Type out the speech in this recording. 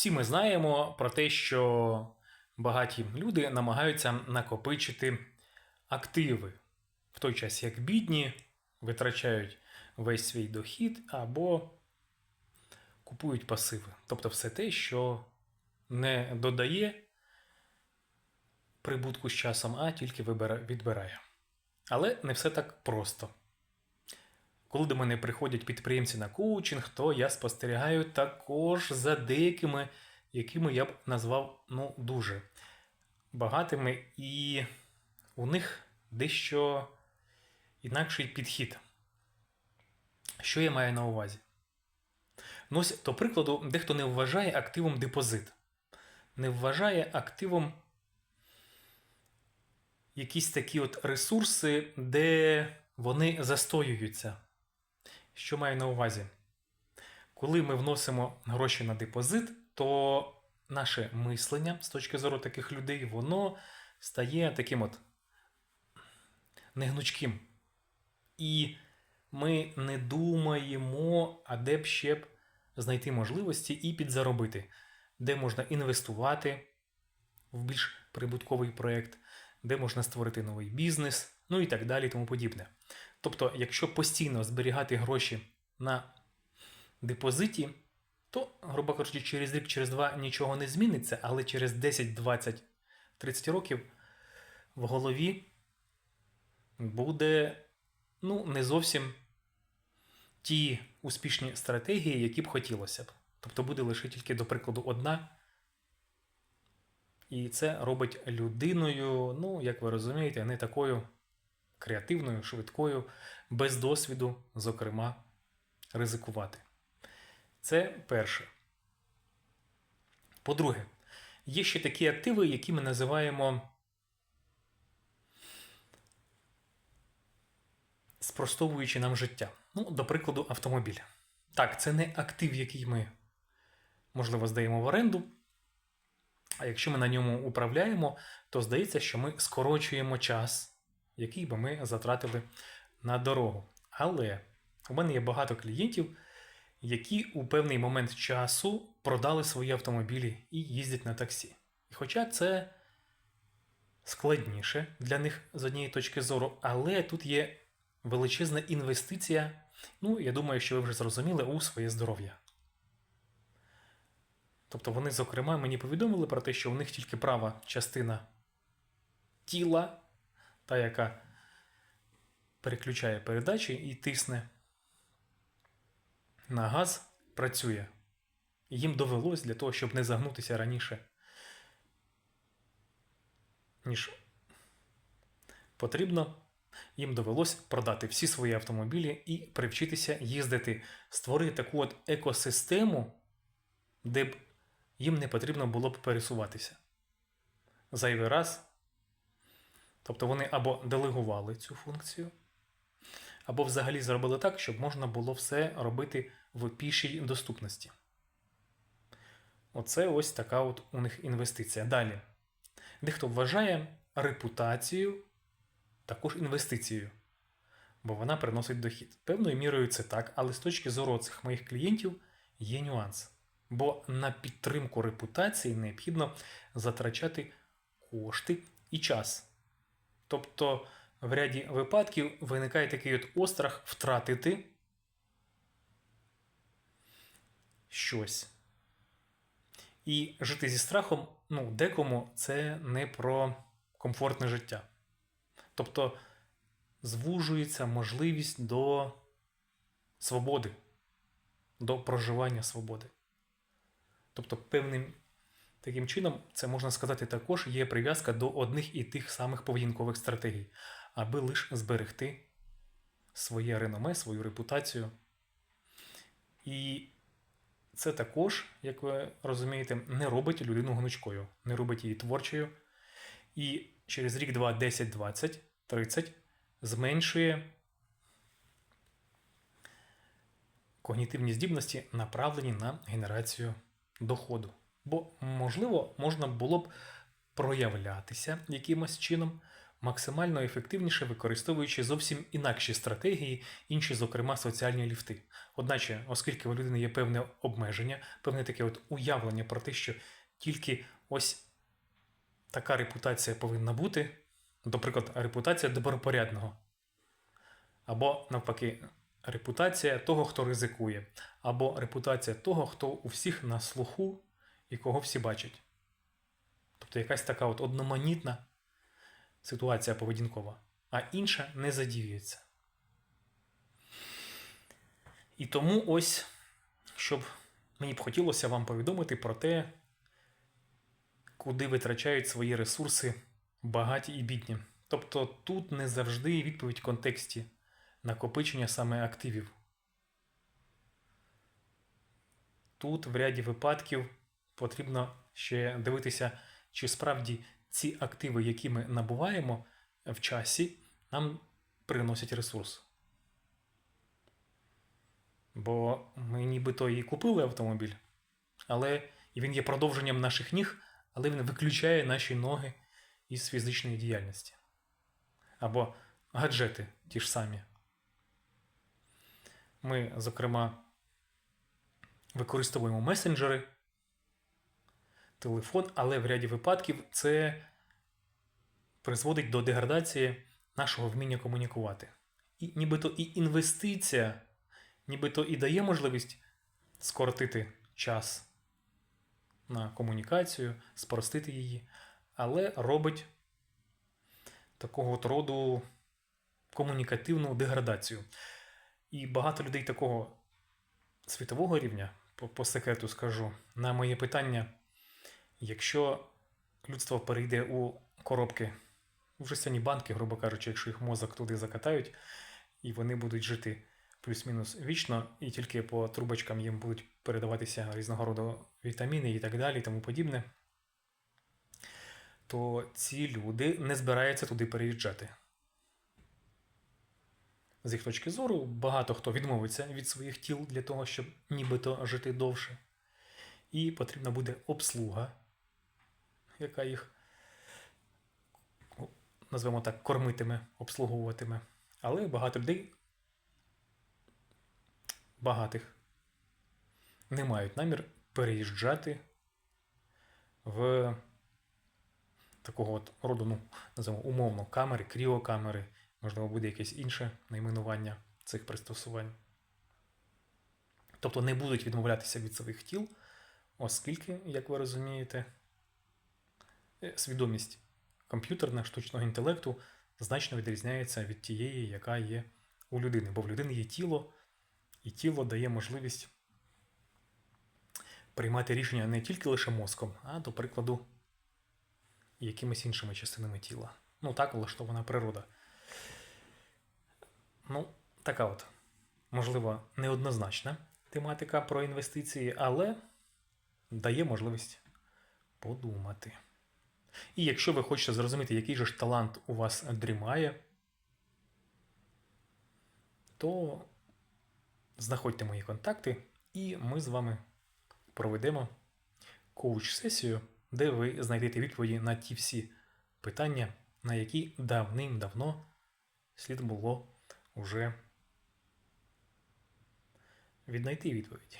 Всі ми знаємо про те, що багаті люди намагаються накопичити активи, в той час як бідні витрачають весь свій дохід або купують пасиви. Тобто все те, що не додає прибутку з часом, а тільки відбирає. Але не все так просто. Коли до мене приходять підприємці на коучинг, то я спостерігаю також за деякими, якими я б назвав ну, дуже багатими, і у них дещо інакший підхід. Що я маю на увазі? Ну, ось, до прикладу, дехто не вважає активом депозит, не вважає активом якісь такі от ресурси, де вони застоюються. Що маю на увазі? Коли ми вносимо гроші на депозит, то наше мислення з точки зору таких людей, воно стає таким от негнучким. І ми не думаємо, а де б ще б знайти можливості і підзаробити, де можна інвестувати в більш прибутковий проєкт, де можна створити новий бізнес, ну і так далі, тому подібне. Тобто, якщо постійно зберігати гроші на депозиті, то, грубо кажучи, через рік, через два нічого не зміниться, але через 10, 20, 30 років в голові буде ну, не зовсім ті успішні стратегії, які б хотілося б. Тобто буде лише тільки, до прикладу, одна. І це робить людиною, ну, як ви розумієте, не такою креативною, швидкою, без досвіду, зокрема, ризикувати. Це перше. По-друге, є ще такі активи, які ми називаємо спростовуючи нам життя. Ну, до прикладу, автомобіль. Так, це не актив, який ми, можливо, здаємо в оренду. А якщо ми на ньому управляємо, то здається, що ми скорочуємо час, який би ми затратили на дорогу. Але у мене є багато клієнтів, які у певний момент часу продали свої автомобілі і їздять на таксі. І хоча це складніше для них з однієї точки зору, але тут є величезна інвестиція. Ну, я думаю, що ви вже зрозуміли у своє здоров'я. Тобто вони, зокрема, мені повідомили про те, що у них тільки права частина тіла, та, яка переключає передачі і тисне на газ, працює. Їм довелось для того, щоб не загнутися раніше, ніж потрібно. Їм довелось продати всі свої автомобілі і привчитися їздити, створити таку от екосистему, де б їм не потрібно було б пересуватися. Зайвий раз. Тобто вони або делегували цю функцію, або взагалі зробили так, щоб можна було все робити в пішій доступності. Оце ось така от у них інвестиція. Далі. Дехто вважає репутацію також інвестицією, бо вона приносить дохід. Певною мірою це так, але з точки зору цих моїх клієнтів є нюанс. Бо на підтримку репутації необхідно затрачати кошти і час. Тобто, в ряді випадків виникає такий от острах втратити щось. І жити зі страхом, ну, декому це не про комфортне життя. Тобто звужується можливість до свободи, до проживання свободи. Тобто, певним таким чином, це можна сказати, також є прив'язка до одних і тих самих поведінкових стратегій, аби лише зберегти своє реноме, свою репутацію. І це також, як ви розумієте, не робить людину гнучкою, не робить її творчою. І через рік, 2, 10, 20, 30 зменшує когнітивні здібності, направлені на генерацію доходу. Бо, можливо, можна було б проявлятися якимось чином, максимально ефективніше використовуючи зовсім інакші стратегії, інші, зокрема, соціальні ліфти. Одначе, оскільки у людини є певне обмеження, певне таке от уявлення про те, що тільки ось така репутація повинна бути, наприклад, репутація добропорядного, або навпаки, репутація того, хто ризикує, або репутація того, хто у всіх на слуху і кого всі бачать. Тобто якась така от одноманітна ситуація поведінкова, а інша не задіюється. І тому ось, щоб мені б хотілося вам повідомити про те, куди витрачають свої ресурси багаті і бідні. Тобто тут не завжди відповідь в контексті накопичення саме активів. Тут в ряді випадків потрібно ще дивитися, чи справді ці активи, які ми набуваємо в часі, нам приносять ресурс. Бо ми нібито і купили автомобіль, але він є продовженням наших ніг, але він виключає наші ноги із фізичної діяльності. Або гаджети ті ж самі. Ми, зокрема, використовуємо месенджери, телефон, але в ряді випадків це призводить до деградації нашого вміння комунікувати. І нібито і інвестиція, нібито і дає можливість скоротити час на комунікацію, спростити її, але робить такого от роду комунікативну деградацію. І багато людей такого світового рівня, по, по секрету скажу, на моє питання, якщо людство перейде у коробки, в жестяні банки, грубо кажучи, якщо їх мозок туди закатають, і вони будуть жити плюс-мінус вічно, і тільки по трубочкам їм будуть передаватися різного роду вітаміни і так далі, і тому подібне, то ці люди не збираються туди переїжджати. З їх точки зору, багато хто відмовиться від своїх тіл для того, щоб нібито жити довше. І потрібна буде обслуга, яка їх, назвемо так, кормитиме, обслуговуватиме. Але багато людей, багатих, не мають намір переїжджати в такого от роду, ну, називаємо умовно, камери, кріокамери, можливо, буде якесь інше найменування цих пристосувань. Тобто не будуть відмовлятися від своїх тіл, оскільки, як ви розумієте, свідомість комп'ютерна штучного інтелекту значно відрізняється від тієї, яка є у людини. Бо в людини є тіло, і тіло дає можливість приймати рішення не тільки лише мозком, а, до прикладу, якимись іншими частинами тіла. Ну, так влаштована природа. Ну, така от, можливо, неоднозначна тематика про інвестиції, але дає можливість подумати. І якщо ви хочете зрозуміти, який же ж талант у вас дрімає, то знаходьте мої контакти, і ми з вами проведемо коуч-сесію, де ви знайдете відповіді на ті всі питання, на які давним-давно слід було вже віднайти відповіді.